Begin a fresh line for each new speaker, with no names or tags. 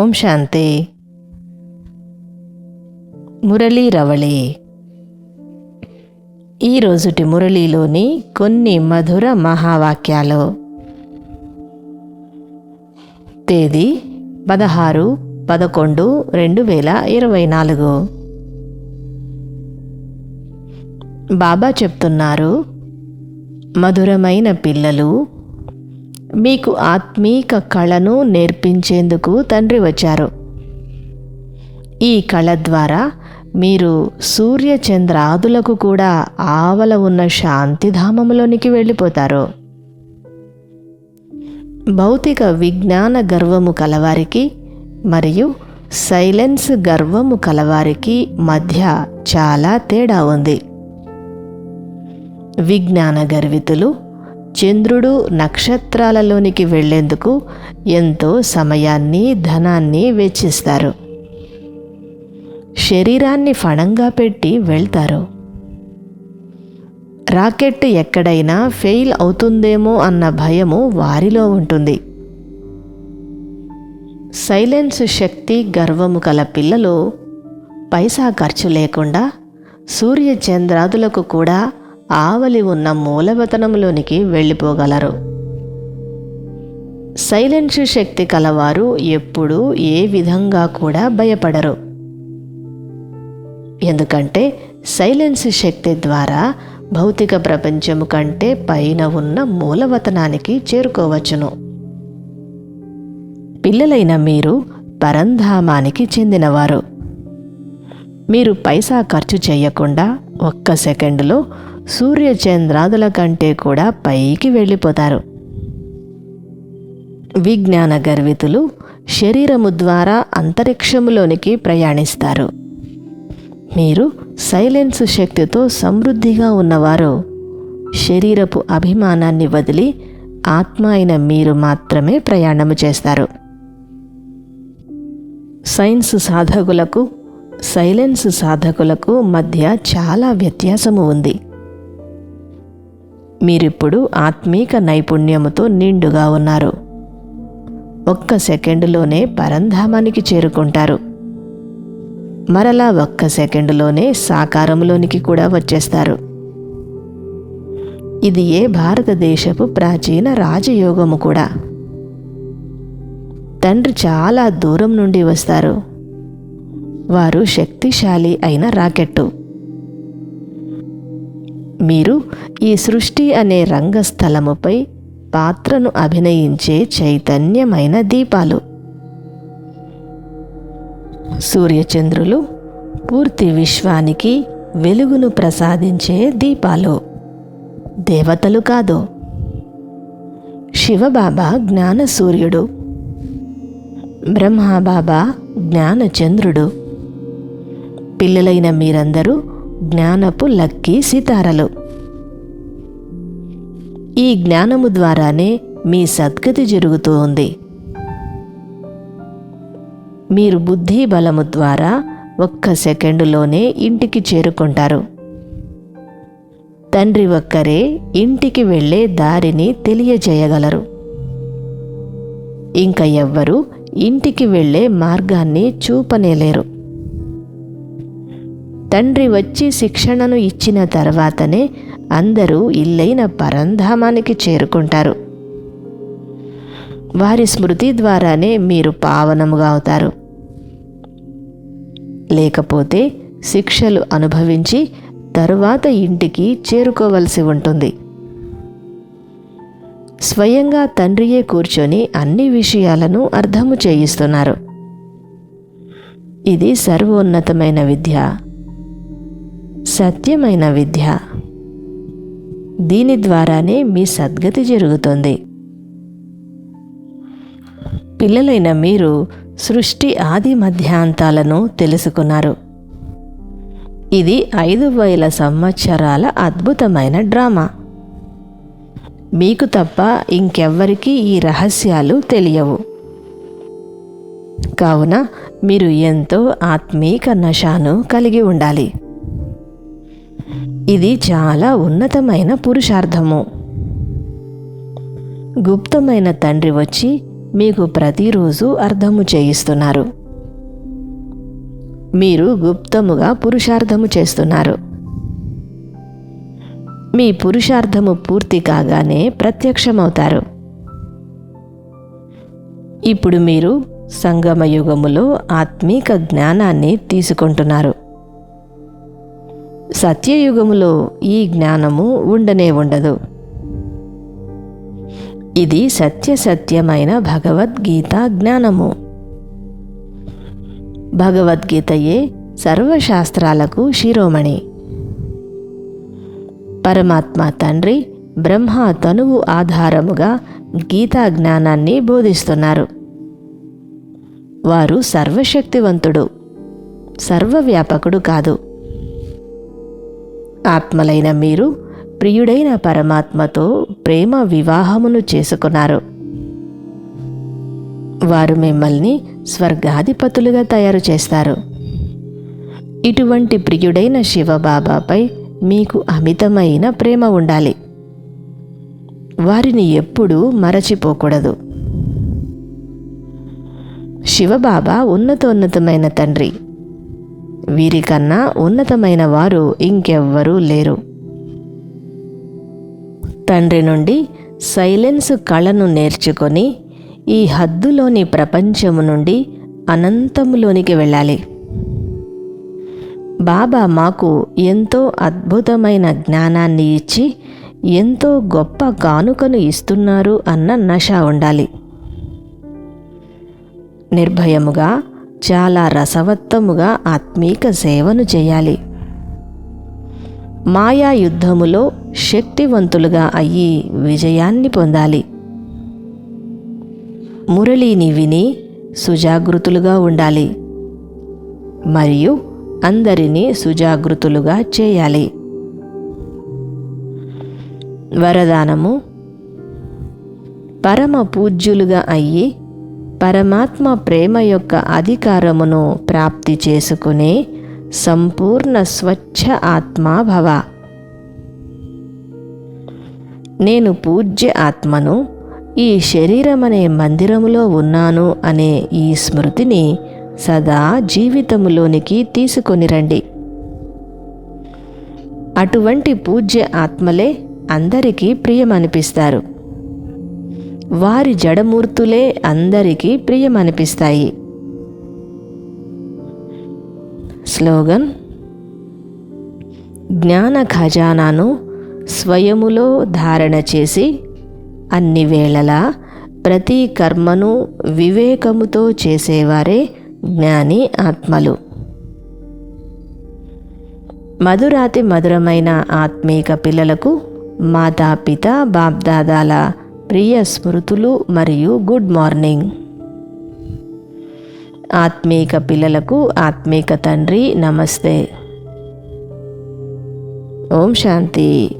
ఓం శాంతి. మురళీ రవళి. ఈ రోజుటి మురళీలోని కొన్ని మధుర మహావాక్యాలు. తేదీ పదహారు పదకొండు రెండు వేల ఇరవై నాలుగు. బాబా చెప్తున్నారు మధురమైన పిల్లలు మీకు ఆత్మీక కళను నేర్పించేందుకు తండ్రి వచ్చారు. ఈ కళ ద్వారా మీరు సూర్యచంద్రాదులకు కూడా ఆవల ఉన్న శాంతిధామములోనికి వెళ్ళిపోతారు. భౌతిక విజ్ఞాన గర్వము కలవారికి మరియు సైలెన్స్ గర్వము కలవారికి మధ్య చాలా తేడా ఉంది. విజ్ఞాన గర్వితులు చంద్రుడు నక్షత్రాలలోనికి వెళ్ళేందుకు ఎంతో సమయాన్ని ధనాన్ని వెచ్చిస్తారు. శరీరాన్ని ఫణంగా పెట్టి వెళ్తారు. రాకెట్ ఎక్కడైనా ఫెయిల్ అవుతుందేమో అన్న భయము వారిలో ఉంటుంది. సైలెన్స్ శక్తి గర్వము కల పిల్లలు పైసా ఖర్చు లేకుండా సూర్య చంద్రాదులకు కూడా ఆవలి ఉన్న మూలవతనంలోనికి వెళ్ళిపోగలరు. సైలెన్స్ శక్తి కలవారు ఎప్పుడూ ఏ విధంగా కూడా భయపడరు. ఎందుకంటే సైలెన్స్ శక్తి ద్వారా భౌతిక ప్రపంచము కంటే పైన ఉన్న మూలవతనానికి చేరుకోవచ్చును. పిల్లలైన మీరు పరంధామానికి చెందినవారు. మీరు పైసా ఖర్చు చేయకుండా ఒక్క సెకండులో సూర్య చంద్రాదుల కంటే కూడా పైకి వెళ్ళిపోతారు. విజ్ఞాన గర్వితులు శరీరము ద్వారా అంతరిక్షములోనికి ప్రయాణిస్తారు. మీరు సైలెన్స్ శక్తితో సమృద్ధిగా ఉన్నవారు. శరీరపు అభిమానాన్ని వదిలి ఆత్మ అయిన మీరు మాత్రమే ప్రయాణము చేస్తారు. సైన్స్ సాధకులకు సైలెన్స్ సాధకులకు మధ్య చాలా వ్యత్యాసము ఉంది. మీరిప్పుడు ఆత్మీక నైపుణ్యముతో నిండుగా ఉన్నారు. ఒక్క సెకండులోనే పరంధామానికి చేరుకుంటారు. మరలా ఒక్క సెకండులోనే సాకారంలోనికి కూడా వచ్చేస్తారు. ఇది ఏ భారతదేశపు ప్రాచీన రాజయోగము కూడా. తండ్రి చాలా దూరం నుండి వస్తారు. వారు శక్తిశాలి అయిన రాకెట్టు. మీరు ఈ సృష్టి అనే రంగస్థలముపై పాత్రను అభినయించే చైతన్యమైన దీపాలు. సూర్యచంద్రులు పూర్తి విశ్వానికి వెలుగును ప్రసాదించే దీపాలు. దేవతలు కాదు శివబాబా జ్ఞాన సూర్యుడు బ్రహ్మబాబా జ్ఞానచంద్రుడు. పిల్లలైన మీరందరూ జ్ఞానపు లక్కీ సితారలు. ఈ జ్ఞానము ద్వారానే మీ సద్గతి జరుగుతూ ఉంది. మీరు బుద్ధి బలము ద్వారా ఒక్క సెకండులోనే ఇంటికి చేరుకుంటారు. తండ్రి ఒక్కరే ఇంటికి వెళ్ళే దారిని తెలియజేయగలరు. ఇంకా ఎవ్వరూ ఇంటికి వెళ్ళే మార్గాన్ని చూపనేలేరు. తండ్రి వచ్చి శిక్షణను ఇచ్చిన తర్వాతనే అందరూ ఇల్లైన పరంధామానికి చేరుకుంటారు. వారి స్మృతి ద్వారానే మీరు పావనముగా అవుతారు. లేకపోతే శిక్షలు అనుభవించి తరువాత ఇంటికి చేరుకోవలసి ఉంటుంది. స్వయంగా తండ్రియే కూర్చొని అన్ని విషయాలను అర్థము చేయిస్తున్నారు. ఇది సర్వోన్నతమైన విద్య. సత్యమైన విద్య. దీని ద్వారానే మీ సద్గతి జరుగుతుంది. పిల్లలైన మీరు సృష్టి ఆది మధ్యాంతాలను తెలుసుకున్నారు. ఇది ఐదు వేల సంవత్సరాల అద్భుతమైన డ్రామా. మీకు తప్ప ఇంకెవ్వరికీ ఈ రహస్యాలు తెలియవు. కావున మీరు ఎంతో ఆత్మీక నశాను కలిగి ఉండాలి. ఇది చాలా ఉన్నతమైన పురుషార్థము. గుప్తమైన తండ్రి వచ్చి మీకు ప్రతిరోజు అర్థము చేయిస్తున్నారు. మీరు గుప్తముగా పురుషార్థము చేస్తున్నారు. మీ పురుషార్థము పూర్తి కాగానే ప్రత్యక్షమవుతారు. ఇప్పుడు మీరు సంగమ యుగములో ఆత్మీక జ్ఞానాన్ని తీసుకుంటున్నారు. సత్యయుగములో ఈ జ్ఞానము ఉండనే ఉండదు. ఇది సత్య సత్యమైన భగవద్గీత జ్ఞానము. భగవద్గీతయే సర్వశాస్త్రాలకు శిరోమణి. పరమాత్మ తండ్రి బ్రహ్మ తనువు ఆధారముగా గీతా జ్ఞానాన్ని బోధిస్తున్నారు. వారు సర్వశక్తివంతుడు సర్వవ్యాపకుడు కాదు. ఆత్మలైన మీరు ప్రియుడైన పరమాత్మతో ప్రేమ వివాహమును చేసుకున్నారు. వారు మిమ్మల్ని స్వర్గాధిపతులుగా తయారు చేస్తారు. ఇటువంటి ప్రియుడైన శివబాబాపై మీకు అమితమైన ప్రేమ ఉండాలి. వారిని ఎప్పుడూ మరచిపోకూడదు. శివబాబా ఉన్నతోన్నతమైన తండ్రి. వీరికన్నా ఉన్నతమైన వారు ఇంకెవ్వరూ లేరు. తండ్రి నుండి సైలెన్స్ కళను నేర్చుకొని ఈ హద్దులోని ప్రపంచము నుండి అనంతములోనికి వెళ్ళాలి. బాబా మాకు ఎంతో అద్భుతమైన జ్ఞానాన్ని ఇచ్చి ఎంతో గొప్ప కానుకను ఇస్తున్నారు అన్న నష ఉండాలి. నిర్భయముగా చాలా రసవత్తముగా ఆత్మీక సేవను చేయాలి. మాయా యుద్ధములో శక్తివంతులుగా అయ్యి విజయాన్ని పొందాలి. మురళిని విని సుజాగృతులుగా ఉండాలి. మరియు అందరినీ సుజాగృతులుగా చేయాలి. వరదానము పరమ పూజ్యులుగా అయ్యి పరమాత్మ ప్రేమ యొక్క అధికారమును ప్రాప్తి చేసుకునే సంపూర్ణ స్వచ్ఛ ఆత్మాభవ నేను పూజ్య ఆత్మను ఈ శరీరమనే మందిరములో ఉన్నాను అనే ఈ స్మృతిని సదా జీవితములోనికి తీసుకొని రండి. అటువంటి పూజ్య ఆత్మలే అందరికీ ప్రియమనిపిస్తారు. వారి జడమూర్తులే అందరికీ ప్రియమనిపిస్తాయి. స్లోగన్ జ్ఞాన ఖజానాను స్వయములో ధారణ చేసి అన్ని వేళలా ప్రతి కర్మను వివేకముతో చేసేవారే జ్ఞాని ఆత్మలు. మధురాతి మధురమైన ఆత్మీక పిల్లలకు మాతాపిత బాప్దాదాల ప్రియ స్మృతులు మరియు గుడ్ మార్నింగ్. ఆత్మీక పిల్లలకు ఆత్మీక తండ్రి నమస్తే. ఓం శాంతి.